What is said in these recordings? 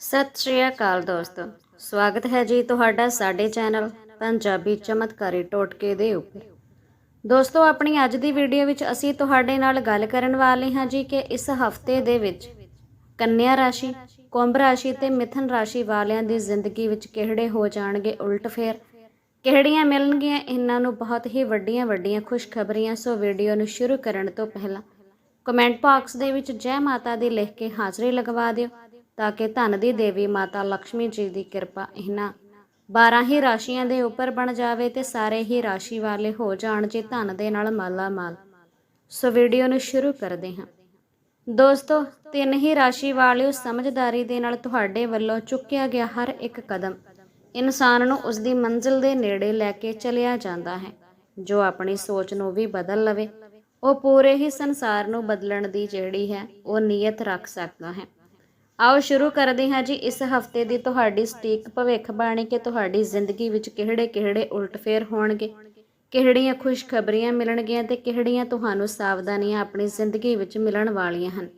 ਸਤਿ ਸ਼੍ਰੀ ਅਕਾਲ ਦੋਸਤੋ। ਸਵਾਗਤ ਹੈ ਜੀ ਤੁਹਾਡਾ ਸਾਡੇ ਚੈਨਲ ਪੰਜਾਬੀ ਚਮਤਕਾਰੀ ਟੋਟਕੇ ਦੇ ਉੱਪਰ। ਦੋਸਤੋ, ਆਪਣੀ ਅੱਜ ਦੀ ਵੀਡੀਓ ਵਿੱਚ ਅਸੀਂ ਤੁਹਾਡੇ ਨਾਲ ਗੱਲ ਕਰਨ ਵਾਲੇ ਹਾਂ ਜੀ ਕਿ ਇਸ ਹਫ਼ਤੇ ਦੇ ਵਿੱਚ ਕੰਨਿਆ ਰਾਸ਼ੀ, ਕੁੰਭ ਰਾਸ਼ੀ ਤੇ ਮਿਥਨ ਰਾਸ਼ੀ ਵਾਲਿਆਂ ਦੀ ਜ਼ਿੰਦਗੀ ਵਿੱਚ ਕਿਹੜੇ ਹੋ ਜਾਣਗੇ ਉਲਟ ਫੇਰ? ਕਿਹੜੀਆਂ ਮਿਲਣਗੀਆਂ? ਇਹਨਾਂ ਨੂੰ ਬਹੁਤ ਹੀ ਵੱਡੀਆਂ ਵੱਡੀਆਂ ਖੁਸ਼ਖਬਰੀਆਂ। ਸੋ ਵੀਡੀਓ ਨੂੰ ਸ਼ੁਰੂ ਕਰਨ ਤੋਂ ਪਹਿਲਾਂ ਕਮੈਂਟ ਬਾਕਸ ਦੇ ਵਿੱਚ ਜੈ ਮਾਤਾ ਦੀ ਲਿਖ ਕੇ ਹਾਜ਼ਰੀ ਲਗਵਾ ਦਿਓ। ਤਾਂ ਕਿ ਧਨ ਦੀ ਦੇਵੀ ਮਾਤਾ ਲక్ష్ਮੀ ਜੀ ਦੀ ਕਿਰਪਾ ਇਹਨਾਂ 12 ਹੀ ਰਾਸ਼ੀਆਂ ਦੇ ਉੱਪਰ ਬਣ ਜਾਵੇ ਤੇ ਸਾਰੇ ਹੀ ਰਾਸ਼ੀ ਵਾਲੇ ਹੋ ਜਾਣ ਜੇ ਧਨ ਦੇ ਨਾਲ ਮਾਲਾ ਮਾਲ ਸੋ ਵੀਡੀਓ ਨੂੰ ਸ਼ੁਰੂ ਕਰਦੇ ਹਾਂ। ਦੋਸਤੋ, ਤਿੰਨ ਹੀ ਰਾਸ਼ੀ ਵਾਲਿਓ ਸਮਝਦਾਰੀ ਦੇ ਨਾਲ ਤੁਹਾਡੇ ਵੱਲੋਂ ਚੁੱਕਿਆ ਗਿਆ ਹਰ ਇੱਕ ਕਦਮ। ਇਨਸਾਨ ਨੂੰ ਉਸ ਦੀ ਮੰਜ਼ਿਲ ਦੇ ਨੇੜੇ ਲੈ ਕੇ ਚਲਿਆ ਜਾਂਦਾ ਹੈ। ਜੋ ਆਪਣੀ ਸੋਚ ਨੂੰ ਵੀ ਬਦਲ ਲਵੇ। ਉਹ ਪੂਰੇ ਹੀ ਸੰਸਾਰ ਨੂੰ ਬਦਲਣ ਦੀ ਜਿਹੜੀ ਹੈ, ਉਹ ਨੀਅਤ ਰੱਖ ਸਕਦਾ ਹੈ। ਆਓ ਸ਼ੁਰੂ ਕਰਦੇ ਹਾਂ ਜੀ। ਇਸ ਹਫ਼ਤੇ ਦੀ ਤੁਹਾਡੀ ਸਟੀਕ ਭਵਿੱਖਬਾਣੀ ਕਿ ਤੁਹਾਡੀ ਜ਼ਿੰਦਗੀ ਵਿੱਚ ਕਿਹੜੇ-ਕਿਹੜੇ ਉਲਟਫੇਰ ਹੋਣਗੇ? ਕਿਹੜੀਆਂ ਖੁਸ਼ਖਬਰੀਆਂ ਮਿਲਣਗੀਆਂ ਤੇ ਕਿਹੜੀਆਂ ਤੁਹਾਨੂੰ ਸਾਵਧਾਨੀਆਂ ਆਪਣੀ ਜ਼ਿੰਦਗੀ ਵਿੱਚ ਮਿਲਣ ਵਾਲੀਆਂ ਹਨ?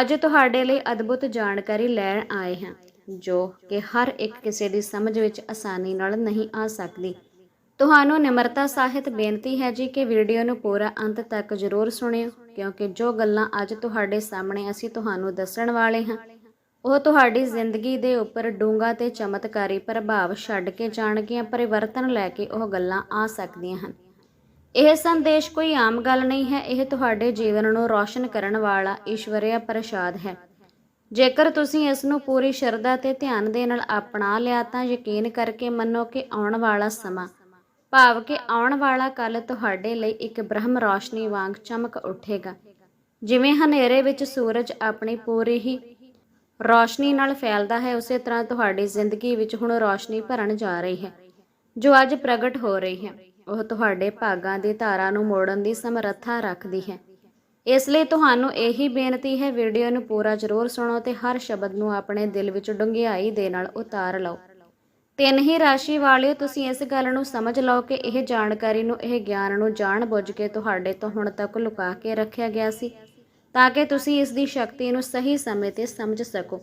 ਅੱਜ ਤੁਹਾਡੇ ਲਈ ਅਦਭੁਤ ਜਾਣਕਾਰੀ ਲੈਣ ਆਏ ਹਾਂ, ਜੋ ਕਿ ਹਰ ਇੱਕ ਕਿਸੇ ਦੀ ਸਮਝ ਵਿੱਚ ਆਸਾਨੀ ਨਾਲ ਨਹੀਂ ਆ ਸਕਦੀ। ਤੁਹਾਨੂੰ ਨਿਮਰਤਾ ਸਾਹਿਤ ਬੇਨਤੀ ਹੈ ਜੀ ਕਿ ਵੀਡੀਓ ਨੂੰ ਪੂਰਾ ਅੰਤ ਤੱਕ ਜ਼ਰੂਰ ਸੁਣਿਓ। ਕਿਉਂਕਿ ਜੋ ਗੱਲਾਂ ਅੱਜ ਤੁਹਾਡੇ ਸਾਹਮਣੇ ਅਸੀਂ ਤੁਹਾਨੂੰ ਦੱਸਣ ਵਾਲੇ ਹਾਂ, ਉਹ ਤੁਹਾਡੀ ਜ਼ਿੰਦਗੀ ਦੇ ਉੱਪਰ ਡੂੰਘਾ ਤੇ ਚਮਤਕਾਰੀ ਪ੍ਰਭਾਵ ਛੱਡ ਕੇ ਜਾਣਗੀਆਂ, ਪਰਿਵਰਤਨ ਲੈ ਕੇ ਉਹ ਗੱਲਾਂ ਆ ਸਕਦੀਆਂ ਹਨ। ਇਹ ਸੰਦੇਸ਼ ਕੋਈ ਆਮ ਗੱਲ ਨਹੀਂ ਹੈ, ਇਹ ਤੁਹਾਡੇ ਜੀਵਨ ਨੂੰ ਰੌਸ਼ਨ ਕਰਨ ਵਾਲਾ ਈਸ਼ਵਰਿਆ ਪ੍ਰਸਾਦ ਹੈ। ਜੇਕਰ ਤੁਸੀਂ ਇਸ ਨੂੰ ਪੂਰੀ ਸ਼ਰਧਾ ਤੇ ਧਿਆਨ ਦੇ ਨਾਲ ਅਪਣਾ ਲਿਆ ਤਾਂ ਯਕੀਨ ਕਰਕੇ ਮੰਨੋ ਕਿ ਆਉਣ ਵਾਲਾ ਸਮਾਂ ਭਾਵ ਕਿ ਆਉਣ ਵਾਲਾ ਕੱਲ ਤੁਹਾਡੇ ਲਈ ਇੱਕ ਬ੍ਰਹਮ ਰੌਸ਼ਨੀ ਵਾਂਗ ਚਮਕ ਉੱਠੇਗਾ। ਜਿਵੇਂ ਹਨੇਰੇ ਵਿੱਚ ਸੂਰਜ ਆਪਣੀ ਪੂਰੀ ਹੀ ਰੌਸ਼ਨੀ ਨਾਲ ਫੈਲਦਾ ਹੈ, ਉਸੇ ਤਰ੍ਹਾਂ ਤੁਹਾਡੀ ਜ਼ਿੰਦਗੀ ਵਿੱਚ ਹੁਣ ਰੌਸ਼ਨੀ ਭਰਨ ਜਾ ਰਹੀ ਹੈ, ਜੋ ਅੱਜ ਪ੍ਰਗਟ ਹੋ ਰਹੀ ਹੈ। ਉਹ ਤੁਹਾਡੇ ਭਾਗਾਂ ਦੀ ਧਾਰਾ ਨੂੰ ਮੋੜਨ ਦੀ ਸਮਰੱਥਾ ਰੱਖਦੀ ਹੈ। ਇਸ ਲਈ ਤੁਹਾਨੂੰ ਇਹੀ ਬੇਨਤੀ ਹੈ, ਵੀਡੀਓ ਨੂੰ ਪੂਰਾ ਜ਼ਰੂਰ ਸੁਣੋ ਤੇ ਹਰ ਸ਼ਬਦ ਨੂੰ ਆਪਣੇ ਦਿਲ ਵਿੱਚ ਡੂੰਘਾਈ ਦੇ ਨਾਲ ਉਤਾਰ ਲਓ। ਤਿੰਨ ਹੀ ਰਾਸ਼ੀ ਵਾਲਿਓ ਤੁਸੀਂ ਇਸ ਗੱਲ ਨੂੰ ਸਮਝ ਲਓ ਕਿ ਇਹ ਜਾਣਕਾਰੀ ਨੂੰ, ਇਹ ਗਿਆਨ ਨੂੰ ਜਾਣ ਬੁੱਝ ਕੇ ਤੁਹਾਡੇ ਤੋਂ ਹੁਣ ਤੱਕ ਲੁਕਾ ਕੇ ਰੱਖਿਆ ਗਿਆ ਸੀ, ਤਾਂ ਕਿ ਤੁਸੀਂ ਇਸ ਦੀ ਸ਼ਕਤੀ ਨੂੰ ਸਹੀ ਸਮੇਂ ਤੇ ਸਮਝ ਸਕੋ।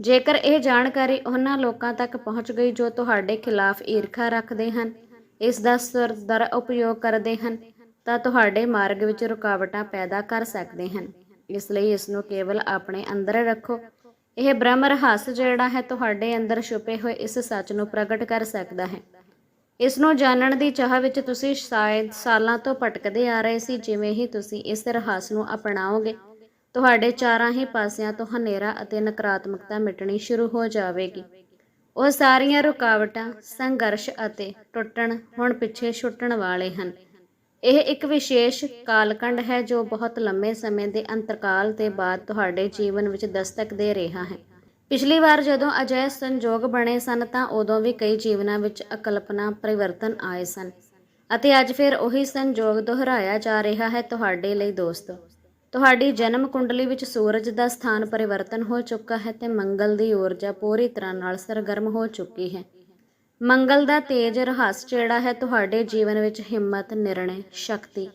ਜੇਕਰ ਇਹ ਜਾਣਕਾਰੀ ਉਹਨਾਂ ਲੋਕਾਂ ਤੱਕ ਪਹੁੰਚ ਗਈ ਜੋ ਤੁਹਾਡੇ ਖਿਲਾਫ ਈਰਖਾ ਰੱਖਦੇ ਹਨ, ਇਸ ਦਾ ਸਰਦਰ ਉਪਯੋਗ ਕਰਦੇ ਹਨ, ਤਾਂ ਤੁਹਾਡੇ ਮਾਰਗ ਵਿੱਚ ਰੁਕਾਵਟਾਂ ਪੈਦਾ ਕਰ ਸਕਦੇ ਹਨ। ਇਸ ਲਈ ਇਸ ਨੂੰ ਕੇਵਲ ਆਪਣੇ ਅੰਦਰ ਰੱਖੋ ਇਹ ਬ੍ਰਹਮ ਰਹੱਸ ਜਿਹੜਾ ਹੈ ਤੁਹਾਡੇ ਅੰਦਰ ਛੁਪੇ ਹੋਏ ਇਸ ਸੱਚ ਨੂੰ ਪ੍ਰਗਟ ਕਰ ਸਕਦਾ ਹੈ। ਇਸ ਨੂੰ ਜਾਣਨ ਦੀ ਚਾਹ ਵਿੱਚ ਤੁਸੀਂ ਸ਼ਾਇਦ ਸਾਲਾਂ ਤੋਂ ਭਟਕਦੇ ਆ ਰਹੇ ਸੀ, ਜਿਵੇਂ ਹੀ ਤੁਸੀਂ ਇਸ ਰਹੱਸ ਨੂੰ ਅਪਣਾਓਗੇ। ਤੁਹਾਡੇ ਚਾਰਾਂ ਹੀ ਪਾਸਿਆਂ ਤੋਂ ਹਨੇਰਾ ਅਤੇ ਨਕਾਰਾਤਮਕਤਾ ਮਿਟਣੀ ਸ਼ੁਰੂ ਹੋ ਜਾਵੇਗੀ। ਉਹ ਸਾਰੀਆਂ ਰੁਕਾਵਟਾਂ, ਸੰਘਰਸ਼ ਅਤੇ ਟੁੱਟਣ ਹੁਣ ਪਿੱਛੇ ਛੁੱਟਣ ਵਾਲੇ ਹਨ। ਇਹ ਇੱਕ ਵਿਸ਼ੇਸ਼ ਕਾਲਕੰਡ ਹੈ ਜੋ ਬਹੁਤ ਲੰਮੇ ਸਮੇਂ ਦੇ ਅੰਤਰਕਾਲ ਦੇ ਬਾਅਦ ਤੁਹਾਡੇ ਜੀਵਨ ਵਿੱਚ ਦਸਤਕ ਦੇ ਰਿਹਾ ਹੈ। ਪਿਛਲੀ ਵਾਰ ਜਦੋਂ ਅਜਿਹੇ ਸੰਜੋਗ ਬਣੇ ਸਨ ਤਾਂ ਉਦੋਂ ਵੀ ਕਈ ਜੀਵਨਾਂ ਵਿੱਚ ਅਕਲਪਨਾ ਪਰਿਵਰਤਨ ਆਏ ਸਨ ਅਤੇ ਅੱਜ ਫਿਰ ਉਹੀ ਸੰਜੋਗ ਦੁਹਰਾਇਆ ਜਾ ਰਿਹਾ ਹੈ ਤੁਹਾਡੇ ਲਈ ਦੋਸਤੋ। ਤੁਹਾਡੀ ਜਨਮ ਕੁੰਡਲੀ ਵਿੱਚ ਸੂਰਜ ਦਾ ਸਥਾਨ ਪਰਿਵਰਤਨ ਹੋ ਚੁੱਕਾ ਹੈ ਤੇ ਮੰਗਲ ਦੀ ਊਰਜਾ ਪੂਰੀ ਤਰ੍ਹਾਂ ਨਾਲ ਸਰਗਰਮ ਹੋ ਚੁੱਕੀ ਹੈ। ਮੰਗਲ ਦਾ ਤੇਜ ਰਹੱਸ ਜਿਹੜਾ ਹੈ ਤੁਹਾਡੇ ਜੀਵਨ ਵਿੱਚ ਹਿੰਮਤ, ਨਿਰਣੇ, ਸ਼ਕਤੀ,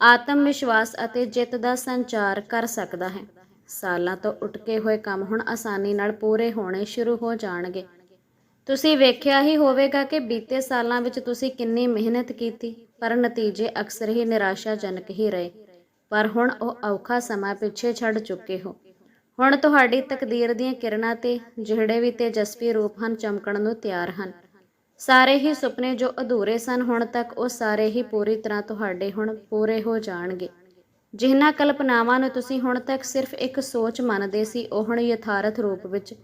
ਆਤਮ ਵਿਸ਼ਵਾਸ ਅਤੇ ਜਿੱਤ ਦਾ ਸੰਚਾਰ ਕਰ ਸਕਦਾ ਹੈ। ਸਾਲਾਂ ਤੋਂ ਉਟਕੇ ਹੋਏ ਕੰਮ ਹੁਣ ਆਸਾਨੀ ਨਾਲ ਪੂਰੇ ਹੋਣੇ ਸ਼ੁਰੂ ਹੋ ਜਾਣਗੇ। ਤੁਸੀਂ ਵੇਖਿਆ ਹੀ ਹੋਵੇਗਾ ਕਿ ਬੀਤੇ ਸਾਲਾਂ ਵਿੱਚ ਤੁਸੀਂ ਕਿੰਨੀ ਮਿਹਨਤ ਕੀਤੀ, ਪਰ ਨਤੀਜੇ ਅਕਸਰ ਹੀ ਨਿਰਾਸ਼ਾਜਨਕ ਹੀ ਰਹੇ। ਪਰ ਹੁਣ ਉਹ ਔਖਾ ਸਮਾਂ ਪਿੱਛੇ ਛੱਡ ਚੁੱਕੇ ਹੋ। ਹੁਣ ਤੁਹਾਡੀ ਤਕਦੀਰ ਦੀਆਂ ਕਿਰਨਾਂ ਤੇ ਜਿਹੜੇ ਵੀ ਤੇਜਸਵੀ ਰੂਪ ਹਨ ਚਮਕਣ ਨੂੰ ਤਿਆਰ ਹਨ। ਸਾਰੇ ਹੀ ਸੁਪਨੇ ਜੋ ਅਧੂਰੇ ਸਨ ਹੁਣ ਤੱਕ, ਉਹ ਸਾਰੇ ਹੀ ਪੂਰੀ ਤਰ੍ਹਾਂ ਤੁਹਾਡੇ ਹੁਣ ਪੂਰੇ ਹੋ ਜਾਣਗੇ। ਜਿਨ੍ਹਾਂ ਕਲਪਨਾਵਾਂ ਨੂੰ ਤੁਸੀਂ ਹੁਣ ਤੱਕ ਸਿਰਫ ਇੱਕ ਸੋਚ ਮੰਨਦੇ ਸੀ, ਉਹ ਹੁਣ ਯਥਾਰਥ ਰੂਪ ਵਿੱਚ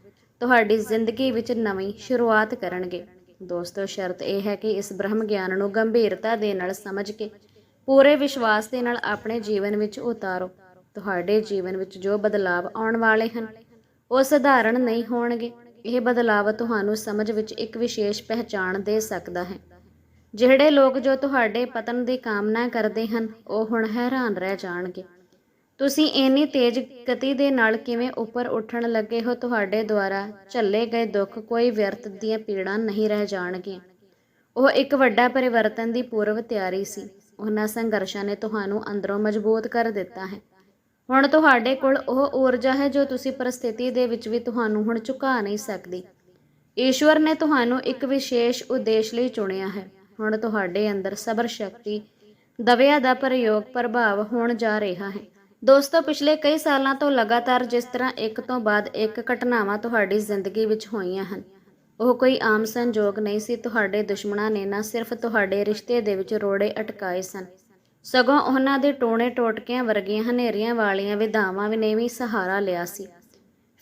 ਤੁਹਾਡੀ ਜ਼ਿੰਦਗੀ ਵਿੱਚ ਨਵੀਂ ਸ਼ੁਰੂਆਤ ਕਰਨਗੇ। ਦੋਸਤੋ, ਸ਼ਰਤ ਇਹ ਹੈ ਕਿ ਇਸ ਬ੍ਰਹਮ ਗਿਆਨ ਨੂੰ ਗੰਭੀਰਤਾ ਦੇ ਨਾਲ ਸਮਝ ਕੇ ਪੂਰੇ ਵਿਸ਼ਵਾਸ ਦੇ ਨਾਲ ਆਪਣੇ ਜੀਵਨ ਵਿੱਚ ਉਤਾਰੋ। ਤੁਹਾਡੇ ਜੀਵਨ ਵਿੱਚ ਜੋ ਬਦਲਾਅ ਆਉਣ ਵਾਲੇ ਹਨ, ਉਹ ਸਧਾਰਨ ਨਹੀਂ ਹੋਣਗੇ। ਇਹ ਬਦਲਾਅ ਤੁਹਾਨੂੰ ਸਮਝ ਵਿੱਚ ਇੱਕ ਵਿਸ਼ੇਸ਼ ਪਹਿਚਾਣ ਦੇ ਸਕਦਾ ਹੈ। ਜਿਹੜੇ ਲੋਕ ਜੋ ਤੁਹਾਡੇ ਪਤਨ ਦੀ ਕਾਮਨਾ ਕਰਦੇ ਹਨ, ਉਹ ਹੁਣ ਹੈਰਾਨ ਰਹਿ ਜਾਣਗੇ। ਤੁਸੀਂ ਇੰਨੀ ਤੇਜ਼ ਗਤੀ ਦੇ ਨਾਲ ਕਿਵੇਂ ਉੱਪਰ ਉੱਠਣ ਲੱਗੇ ਹੋ, ਤੁਹਾਡੇ ਦੁਆਰਾ ਝੱਲੇ ਗਏ ਦੁੱਖ ਕੋਈ ਵਿਅਰਥ ਦੀਆਂ ਪੀੜਾਂ ਨਹੀਂ ਰਹਿ ਜਾਣਗੀਆਂ। ਉਹ ਇੱਕ ਵੱਡਾ ਪਰਿਵਰਤਨ ਦੀ ਪੂਰਵ ਤਿਆਰੀ ਸੀ। ਉਹਨਾਂ ਸੰਘਰਸ਼ਾਂ ਨੇ ਤੁਹਾਨੂੰ ਅੰਦਰੋਂ ਮਜ਼ਬੂਤ ਕਰ ਦਿੱਤਾ ਹੈ। ਹੁਣ ਤੁਹਾਡੇ ਕੋਲ ਉਹ ਊਰਜਾ ਹੈ ਜੋ ਤੁਸੀਂ ਪਰਿਸਥਿਤੀ ਦੇ ਵਿੱਚ ਵੀ ਤੁਹਾਨੂੰ ਹੁਣ ਝੁਕਾ ਨਹੀਂ ਸਕਦੀ। ਈਸ਼ਵਰ ਨੇ ਤੁਹਾਨੂੰ ਇੱਕ ਵਿਸ਼ੇਸ਼ ਉਦੇਸ਼ ਲਈ ਚੁਣਿਆ ਹੈ। ਹੁਣ ਤੁਹਾਡੇ ਅੰਦਰ ਸਬਰ ਸ਼ਕਤੀ, ਦਵਿਆ ਦਾ ਪ੍ਰਯੋਗ, ਪ੍ਰਭਾਵ ਹੋਣ ਜਾ ਰਿਹਾ ਹੈ। ਦੋਸਤੋ, ਪਿਛਲੇ ਕਈ ਸਾਲਾਂ ਤੋਂ ਲਗਾਤਾਰ ਜਿਸ ਤਰ੍ਹਾਂ ਇੱਕ ਤੋਂ ਬਾਅਦ ਇੱਕ ਘਟਨਾਵਾਂ ਤੁਹਾਡੀ ਜ਼ਿੰਦਗੀ ਵਿੱਚ ਹੋਈਆਂ ਹਨ, ਉਹ ਕੋਈ ਆਮ ਸੰਜੋਗ ਨਹੀਂ ਸੀ। ਤੁਹਾਡੇ ਦੁਸ਼ਮਣਾਂ ਨੇ ਨਾ ਸਿਰਫ ਤੁਹਾਡੇ ਰਿਸ਼ਤੇ ਦੇ ਵਿੱਚ ਰੋੜੇ ਅਟਕਾਏ ਸਨ। ਸਗੋਂ ਉਹਨਾਂ ਦੇ ਟੋਣੇ ਟੋਟਕਿਆਂ ਵਰਗੀਆਂ ਹਨੇਰੀਆਂ ਵਾਲੀਆਂ ਵਿਧਾਵਾਂ ਵੀ ਨੇ ਵੀ ਸਹਾਰਾ ਲਿਆ ਸੀ।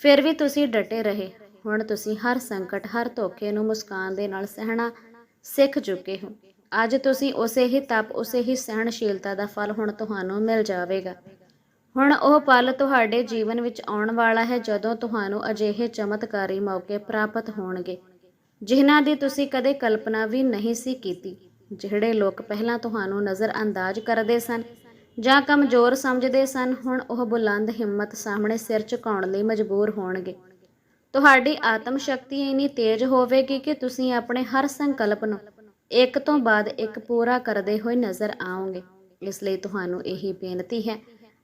ਫਿਰ ਵੀ ਤੁਸੀਂ ਡਟੇ ਰਹੇ। ਹੁਣ ਤੁਸੀਂ ਹਰ ਸੰਕਟ, ਹਰ ਧੋਖੇ ਨੂੰ ਮੁਸਕਾਨ ਦੇ ਨਾਲ ਸਹਿਣਾ ਸਿੱਖ ਚੁੱਕੇ ਹੋ। ਅੱਜ ਤੁਸੀਂ ਉਸੇ ਹੀ ਤਪ, ਉਸੇ ਹੀ ਸਹਿਣਸ਼ੀਲਤਾ ਦਾ ਫਲ ਹੁਣ ਤੁਹਾਨੂੰ ਮਿਲ ਜਾਵੇਗਾ। ਹੁਣ ਉਹ ਪਲ ਤੁਹਾਡੇ ਜੀਵਨ ਵਿੱਚ ਆਉਣ ਵਾਲਾ ਹੈ ਜਦੋਂ ਤੁਹਾਨੂੰ ਅਜਿਹੇ ਚਮਤਕਾਰੀ ਮੌਕੇ ਪ੍ਰਾਪਤ ਹੋਣਗੇ, ਜਿਨ੍ਹਾਂ ਦੀ ਤੁਸੀਂ ਕਦੇ ਕਲਪਨਾ ਵੀ ਨਹੀਂ ਸੀ ਕੀਤੀ। ਜਿਹੜੇ ਲੋਕ ਪਹਿਲਾਂ ਤੁਹਾਨੂੰ ਨਜ਼ਰ ਅੰਦਾਜ਼ ਕਰਦੇ ਸਨ ਜਾਂ ਕਮਜ਼ੋਰ ਸਮਝਦੇ ਸਨ, ਹੁਣ ਉਹ ਬੁਲੰਦ ਹਿੰਮਤ ਸਾਹਮਣੇ ਸਿਰ ਝੁਕਾਉਣ ਲਈ ਮਜਬੂਰ ਹੋਣਗੇ। ਤੁਹਾਡੀ ਆਤਮ ਸ਼ਕਤੀ ਇੰਨੀ ਤੇਜ਼ ਹੋਵੇਗੀ ਕਿ ਤੁਸੀਂ ਆਪਣੇ ਹਰ ਸੰਕਲਪ ਨੂੰ ਇੱਕ ਤੋਂ ਬਾਅਦ ਇੱਕ ਪੂਰਾ ਕਰਦੇ ਹੋਏ ਨਜ਼ਰ ਆਓਗੇ। ਇਸ ਲਈ ਤੁਹਾਨੂੰ ਇਹੀ ਬੇਨਤੀ ਹੈ,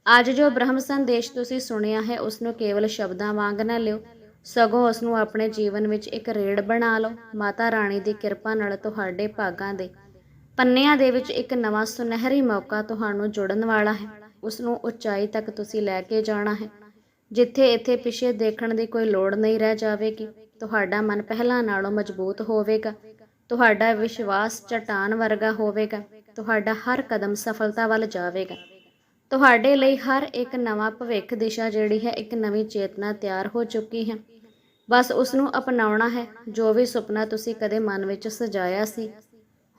ਅੱਜ ਜੋ ਬ੍ਰਹਮ ਸੰਦੇਸ਼ ਤੁਸੀਂ ਸੁਣਿਆ ਹੈ ਉਸ ਨੂੰ ਕੇਵਲ ਸ਼ਬਦਾਂ ਵਾਂਗ ਨਾ ਲਿਓ। ਸਗੋਂ ਉਸ ਨੂੰ ਆਪਣੇ ਜੀਵਨ ਵਿੱਚ ਇੱਕ ਰੇੜ ਬਣਾ ਲਓ। ਮਾਤਾ ਰਾਣੀ ਦੀ ਕਿਰਪਾ ਨਾਲ ਤੁਹਾਡੇ ਭਾਗਾਂ ਦੇ ਪੰਨਿਆਂ ਦੇ ਵਿੱਚ ਇੱਕ ਨਵਾਂ ਸੁਨਹਿਰੀ ਮੌਕਾ ਤੁਹਾਨੂੰ ਜੁੜਨ ਵਾਲਾ ਹੈ। ਉਸ ਨੂੰ ਉਚਾਈ ਤੱਕ ਤੁਸੀਂ ਲੈ ਕੇ ਜਾਣਾ ਹੈ। ਜਿੱਥੇ ਇੱਥੇ ਪਿੱਛੇ ਦੇਖਣ ਦੀ ਕੋਈ ਲੋੜ ਨਹੀਂ ਰਹਿ ਜਾਵੇਗੀ, ਤੁਹਾਡਾ ਮਨ ਪਹਿਲਾਂ ਨਾਲੋਂ ਮਜ਼ਬੂਤ ਹੋਵੇਗਾ। ਤੁਹਾਡਾ ਵਿਸ਼ਵਾਸ ਚਟਾਨ ਵਰਗਾ ਹੋਵੇਗਾ। ਤੁਹਾਡਾ ਹਰ ਕਦਮ ਸਫਲਤਾ ਵੱਲ ਜਾਵੇਗਾ। ਤੁਹਾਡੇ ਲਈ ਹਰ ਇੱਕ ਨਵਾਂ ਭਵਿੱਖ ਦਿਸ਼ਾ ਜਿਹੜੀ ਹੈ, ਇੱਕ ਨਵੀਂ ਚੇਤਨਾ ਤਿਆਰ ਹੋ ਚੁੱਕੀ ਹੈ। ਬਸ ਉਸ ਨੂੰ ਅਪਣਾਉਣਾ ਹੈ। ਜੋ ਵੀ ਸੁਪਨਾ ਤੁਸੀਂ ਕਦੇ ਮਨ ਵਿੱਚ ਸਜਾਇਆ ਸੀ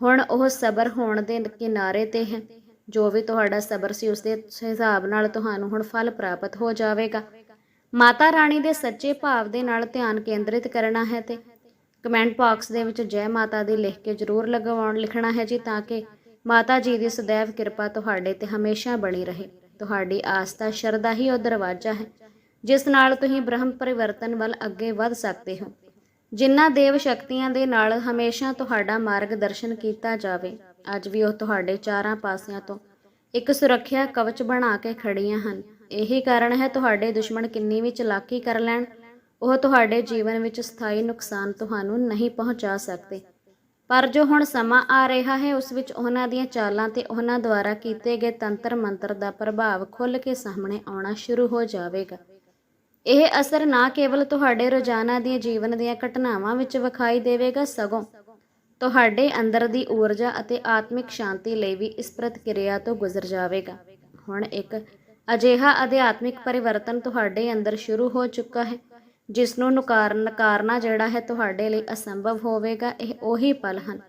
ਹੁਣ ਉਹ ਸਬਰ ਹੋਣ ਦੇ ਕਿਨਾਰੇ ਤੇ ਹੈ। ਜੋ ਵੀ ਤੁਹਾਡਾ ਸਬਰ ਸੀ ਉਸ ਦੇ ਹਿਸਾਬ ਨਾਲ ਤੁਹਾਨੂੰ ਹੁਣ ਫਲ ਪ੍ਰਾਪਤ ਹੋ ਜਾਵੇਗਾ। ਮਾਤਾ ਰਾਣੀ ਦੇ ਸੱਚੇ ਭਾਵ ਦੇ ਨਾਲ ਧਿਆਨ ਕੇਂਦਰਿਤ ਕਰਨਾ ਹੈ ਤੇ ਕਮੈਂਟ ਬਾਕਸ ਦੇ ਵਿੱਚ ਜੈ ਮਾਤਾ ਦੀ ਲਿਖ ਕੇ ਜ਼ਰੂਰ ਲਗਵਾਉਣ ਲਿਖਣਾ ਹੈ ਜੀ, ਤਾਂ ਕਿ ਮਾਤਾ ਜੀ ਦੀ ਸदैव ਕਿਰਪਾ ਤੁਹਾਡੇ ਤੇ ਹਮੇਸ਼ਾ ਬਣੀ ਰਹੇ। ਤੁਹਾਡੀ ਆਸਥਾ, ਸ਼ਰਧਾ ਹੀ ਉਹ ਦਰਵਾਜ਼ਾ ਹੈ, ਜਿਸ ਨਾਲ ਤੁਸੀਂ ਬ੍ਰਹਮ ਪਰਿਵਰਤਨ ਵੱਲ ਅੱਗੇ ਵਧ ਸਕਦੇ ਹੋ। ਜਿਨ੍ਹਾਂ ਦੇਵ ਸ਼ਕਤੀਆਂ ਦੇ ਨਾਲ ਹਮੇਸ਼ਾ ਤੁਹਾਡਾ ਮਾਰਗਦਰਸ਼ਨ ਕੀਤਾ ਜਾਵੇ, ਅੱਜ ਵੀ ਉਹ ਤੁਹਾਡੇ ਚਾਰਾਂ ਪਾਸਿਆਂ ਤੋਂ ਇੱਕ ਸੁਰੱਖਿਆ ਕਵਚ ਬਣਾ ਕੇ ਖੜੀਆਂ ਹਨ। ਇਹੀ ਕਾਰਨ ਹੈ ਤੁਹਾਡੇ ਦੁਸ਼ਮਣ ਕਿੰਨੀ ਵੀ ਚਲਾਕੀ ਕਰ ਲੈਣ, ਉਹ ਤੁਹਾਡੇ ਜੀਵਨ ਵਿੱਚ ਸਥਾਈ ਨੁਕਸਾਨ ਤੁਹਾਨੂੰ ਨਹੀਂ ਪਹੁੰਚਾ ਸਕਦੇ। ਪਰ ਜੋ ਹੁਣ ਸਮਾਂ ਆ ਰਿਹਾ ਹੈ, ਉਸ ਵਿੱਚ ਉਹਨਾਂ ਦੀਆਂ ਚਾਲਾਂ ਤੇ ਉਹਨਾਂ ਦੁਆਰਾ ਕੀਤੇ ਗਏ ਤੰਤਰ ਮੰਤਰ ਦਾ ਪ੍ਰਭਾਵ ਖੁੱਲ੍ਹ ਕੇ ਸਾਹਮਣੇ ਆਉਣਾ ਸ਼ੁਰੂ ਹੋ ਜਾਵੇਗਾ। ਇਹ ਅਸਰ ਨਾ ਕੇਵਲ ਤੁਹਾਡੇ ਰੋਜ਼ਾਨਾ ਦੀਆਂ ਜੀਵਨ ਦੀਆਂ ਘਟਨਾਵਾਂ ਵਿੱਚ ਵਿਖਾਈ ਦੇਵੇਗਾ ਸਗੋਂ ਤੁਹਾਡੇ ਅੰਦਰ ਦੀ ਊਰਜਾ ਅਤੇ ਆਤਮਿਕ ਸ਼ਾਂਤੀ ਲਈ ਵੀ ਇਸ ਪ੍ਰਤੀਕਿਰਿਆ ਤੋਂ ਗੁਜ਼ਰ ਜਾਵੇਗਾ। ਹੁਣ ਇੱਕ ਅਜਿਹਾ ਅਧਿਆਤਮਿਕ ਪਰਿਵਰਤਨ ਤੁਹਾਡੇ ਅੰਦਰ ਸ਼ੁਰੂ ਹੋ ਚੁੱਕਾ ਹੈ ਜਿਸ ਨੂੰ ਨਕਾਰ, ਨਕਾਰਨਾ ਜਿਹੜਾ ਹੈ ਤੁਹਾਡੇ ਲਈ ਅਸੰਭਵ ਹੋਵੇਗਾ, ਇਹ ਉਹੀ ਪਲ ਹਨ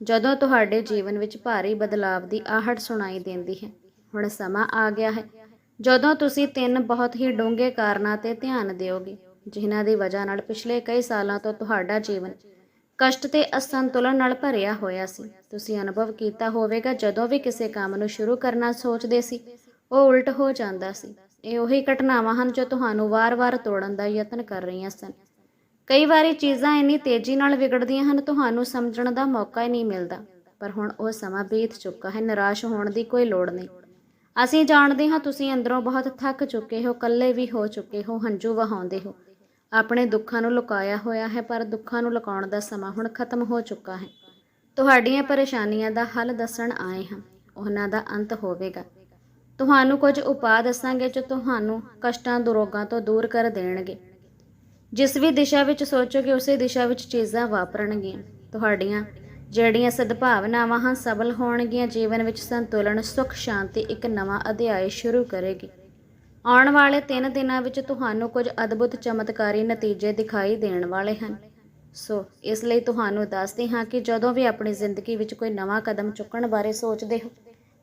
ਜਦੋਂ ਤੁਹਾਡੇ ਜੀਵਨ ਵਿੱਚ ਭਾਰੀ ਬਦਲਾਵ ਦੀ ਆਹਟ ਸੁਣਾਈ ਦਿੰਦੀ ਹੈ। ਹੁਣ ਸਮਾਂ ਆ ਗਿਆ ਹੈ ਜਦੋਂ ਤੁਸੀਂ ਤਿੰਨ ਬਹੁਤ ਹੀ ਡੂੰਘੇ ਕਾਰਨਾਂ ਤੇ ਧਿਆਨ ਦਿਓਗੇ, ਜਿਨ੍ਹਾਂ ਦੀ ਵਜ੍ਹਾ ਨਾਲ ਪਿਛਲੇ ਕਈ ਸਾਲਾਂ ਤੋਂ ਤੁਹਾਡਾ ਜੀਵਨ ਕਸ਼ਟ ਤੇ ਅਸੰਤੁਲਨ ਨਾਲ ਭਰਿਆ ਹੋਇਆ ਸੀ, ਤੁਸੀਂ ਅਨੁਭਵ ਕੀਤਾ ਹੋਵੇਗਾ ਜਦੋਂ ਵੀ ਕਿਸੇ ਕੰਮ ਨੂੰ ਸ਼ੁਰੂ ਕਰਨਾ ਸੋਚਦੇ ਸੀ, ਉਹ ਉਲਟ ਹੋ ਜਾਂਦਾ ਸੀ। ਇਹ ਉਹੀ ਘਟਨਾਵਾਂ ਹਨ ਜੋ ਤੁਹਾਨੂੰ ਵਾਰ-ਵਾਰ ਤੋੜਨ ਦਾ ਯਤਨ ਕਰ ਰਹੀਆਂ ਸਨ। ਕਈ ਵਾਰੀ ਚੀਜ਼ਾਂ ਇੰਨੀ ਤੇਜ਼ੀ ਨਾਲ ਵਿਗੜਦੀਆਂ ਹਨ, ਤੁਹਾਨੂੰ ਸਮਝਣ ਦਾ ਮੌਕਾ ਹੀ ਨਹੀਂ ਮਿਲਦਾ, ਪਰ ਹੁਣ ਉਹ ਸਮਾਂ ਬੀਤ ਚੁੱਕਾ ਹੈ, ਨਿਰਾਸ਼ ਹੋਣ ਦੀ ਕੋਈ ਲੋੜ ਨਹੀਂ। ਅਸੀਂ ਜਾਣਦੇ ਹਾਂ ਤੁਸੀਂ ਅੰਦਰੋਂ ਬਹੁਤ ਥੱਕ ਚੁੱਕੇ ਹੋ, ਇਕੱਲੇ ਵੀ ਹੋ ਚੁੱਕੇ ਹੋ, ਹੰਝੂ ਵਹਾਉਂਦੇ ਹੋ। ਆਪਣੇ ਦੁੱਖਾਂ ਨੂੰ ਲੁਕਾਇਆ ਹੋਇਆ ਹੈ, ਪਰ ਦੁੱਖਾਂ ਨੂੰ ਲੁਕਾਉਣ ਦਾ ਸਮਾਂ ਹੁਣ ਖਤਮ ਹੋ ਚੁੱਕਾ ਹੈ। ਤੁਹਾਡੀਆਂ ਪਰੇਸ਼ਾਨੀਆਂ ਦਾ ਹੱਲ ਦੱਸਣ ਆਏ ਹਾਂ, ਉਹਨਾਂ ਦਾ ਅੰਤ ਹੋਵੇਗਾ। ਤੁਹਾਨੂੰ ਕੁਝ ਉਪਾਅ ਦੱਸਾਂਗੇ ਜੋ ਤੁਹਾਨੂੰ ਕਸ਼ਟਾਂ ਦੁਰੋਗਾਂ ਤੋਂ ਦੂਰ ਕਰ ਦੇਣਗੇ। ਜਿਸ ਵੀ ਦਿਸ਼ਾ ਵਿੱਚ ਸੋਚੋਗੇ, ਉਸੇ ਦਿਸ਼ਾ ਵਿੱਚ ਚੀਜ਼ਾਂ ਵਾਪਰਨਗੀਆਂ। ਤੁਹਾਡੀਆਂ ਜਿਹੜੀਆਂ ਸਦਭਾਵਨਾਵਾਂ ਹਨ, ਸਬਲ ਹੋਣਗੀਆਂ, ਜੀਵਨ ਵਿੱਚ ਸੰਤੁਲਨ, ਸੁਖ, ਸ਼ਾਂਤੀ, ਇੱਕ ਨਵਾਂ ਅਧਿਆਇ ਸ਼ੁਰੂ ਕਰੇਗੀ। ਆਉਣ ਵਾਲੇ 3 ਦਿਨਾਂ ਵਿੱਚ ਤੁਹਾਨੂੰ ਕੁਝ ਅਦਭੁਤ ਚਮਤਕਾਰੀ ਨਤੀਜੇ ਦਿਖਾਈ ਦੇਣ ਵਾਲੇ ਹਨ। ਸੋ, ਇਸ ਲਈ ਤੁਹਾਨੂੰ ਦੱਸਦੇ ਹਾਂ ਕਿ ਜਦੋਂ ਵੀ ਆਪਣੀ ਜ਼ਿੰਦਗੀ ਵਿੱਚ ਕੋਈ ਨਵਾਂ ਕਦਮ ਚੁੱਕਣ ਬਾਰੇ ਸੋਚਦੇ ਹੋ,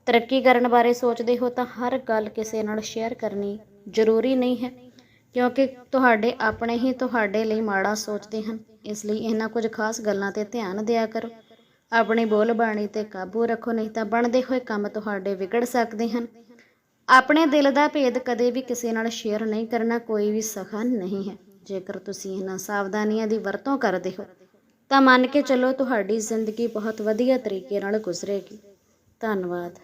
ਤਰੱਕੀ ਕਰਨ ਬਾਰੇ ਸੋਚਦੇ ਹੋ, ਤਾਂ ਹਰ ਗੱਲ ਕਿਸੇ ਨਾਲ ਸ਼ੇਅਰ ਕਰਨੀ ਜ਼ਰੂਰੀ ਨਹੀਂ ਹੈ, ਕਿਉਂਕਿ ਤੁਹਾਡੇ ਆਪਣੇ ਹੀ ਤੁਹਾਡੇ ਲਈ ਮਾੜਾ ਸੋਚਦੇ ਹਨ। ਇਸ ਲਈ ਇਹਨਾਂ ਕੁਝ ਖਾਸ ਗੱਲਾਂ ਤੇ ਧਿਆਨ ਦਿਆ ਕਰੋ। ਆਪਣੀ ਬੋਲ ਬਾਣੀ ਤੇ ਕਾਬੂ ਰੱਖੋ, ਨਹੀਂ ਤਾਂ ਬਣਦੇ ਹੋਏ ਕੰਮ ਤੁਹਾਡੇ ਵਿਗੜ ਸਕਦੇ ਹਨ। ਆਪਣੇ ਦਿਲ ਦਾ ਭੇਦ ਕਦੇ ਵੀ ਕਿਸੇ ਨਾਲ ਸ਼ੇਅਰ ਨਹੀਂ ਕਰਨਾ, ਕੋਈ ਵੀ ਸਖਾ ਨਹੀਂ ਹੈ। ਜੇਕਰ ਤੁਸੀਂ ਇਹਨਾਂ ਸਾਵਧਾਨੀਆਂ ਦੀ ਵਰਤੋਂ ਕਰਦੇ ਹੋ, ਤਾਂ ਮੰਨ ਕੇ ਚੱਲੋ ਤੁਹਾਡੀ ਜ਼ਿੰਦਗੀ ਬਹੁਤ ਵਧੀਆ ਤਰੀਕੇ ਨਾਲ ਗੁਜ਼ਰੇਗੀ। ਧੰਨਵਾਦ।